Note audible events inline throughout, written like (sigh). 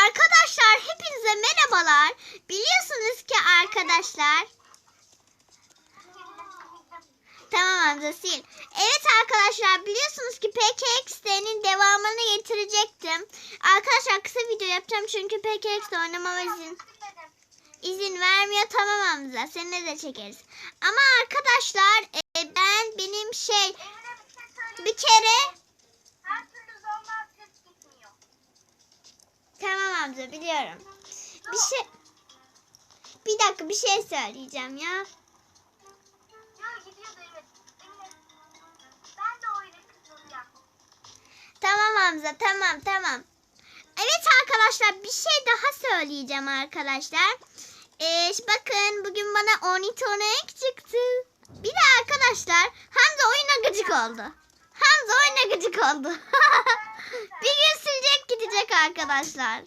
Arkadaşlar hepinize merhabalar. Biliyorsunuz ki arkadaşlar. Tamam Hamza. Evet arkadaşlar biliyorsunuz ki PKXD'nin devamını getirecektim. Arkadaşlar kısa video yapacağım çünkü PKXD oynamama izin, izin vermiyor. Tamam Hamza seninle de çekeriz. Ama arkadaşlar e, ben benim şey bir kere Tamam Hamza biliyorum. Bir şey bir dakika bir şey söyleyeceğim ya. Tamam Hamza tamam tamam. Evet arkadaşlar bir şey daha söyleyeceğim arkadaşlar. Ee, bakın bugün bana ornitorenk çıktı. Bir de arkadaşlar Hamza oyuna gıcık oldu. Hamza oyuna gıcık oldu. (laughs) bir gün silecek gidecek arkadaşlar. Ben.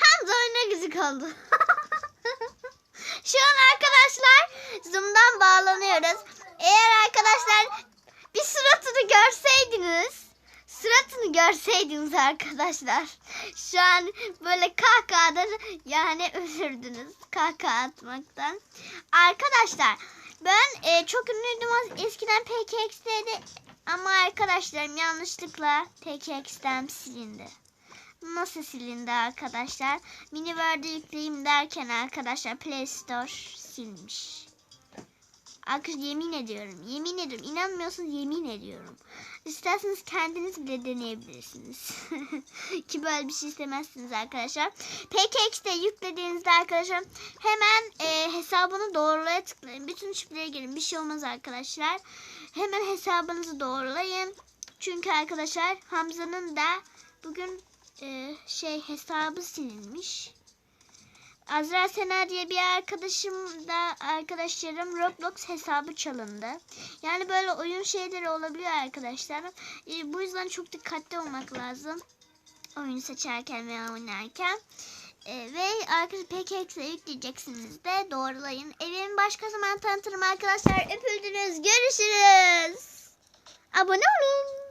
Hamza oyuna gıcık oldu. (laughs) Şu an arkadaşlar Zoom'dan bağlanıyoruz. Eğer arkadaşlar bir suratını görseydiniz suratını görseydiniz arkadaşlar. Şu an böyle kahkahada yani ölürdünüz kahkaha atmaktan. Arkadaşlar ben e, çok ünlüydüm eskiden PKX'de ama arkadaşlarım yanlışlıkla PKX'den silindi. Nasıl silindi arkadaşlar? Mini Word'ü yükleyeyim derken arkadaşlar Play Store silmiş. Arkadaşlar yemin ediyorum. Yemin ediyorum. İnanmıyorsanız yemin ediyorum. İsterseniz kendiniz bile deneyebilirsiniz. (laughs) Ki böyle bir şey istemezsiniz arkadaşlar. PKX'de yüklediğinizde arkadaşlar hemen e, hesabını doğrulaya tıklayın. Bütün şifreye girin. Bir şey olmaz arkadaşlar. Hemen hesabınızı doğrulayın. Çünkü arkadaşlar Hamza'nın da bugün e, şey hesabı silinmiş. Azra Sena diye bir arkadaşım da arkadaşlarım Roblox hesabı çalındı. Yani böyle oyun şeyleri olabiliyor arkadaşlar. E, bu yüzden çok dikkatli olmak lazım. Oyunu seçerken veya oynarken. E, ve arkadaşlar PKX'e yükleyeceksiniz de doğrulayın. Evimi başka zaman tanıtırım arkadaşlar. Öpüldünüz. Görüşürüz. Abone olun.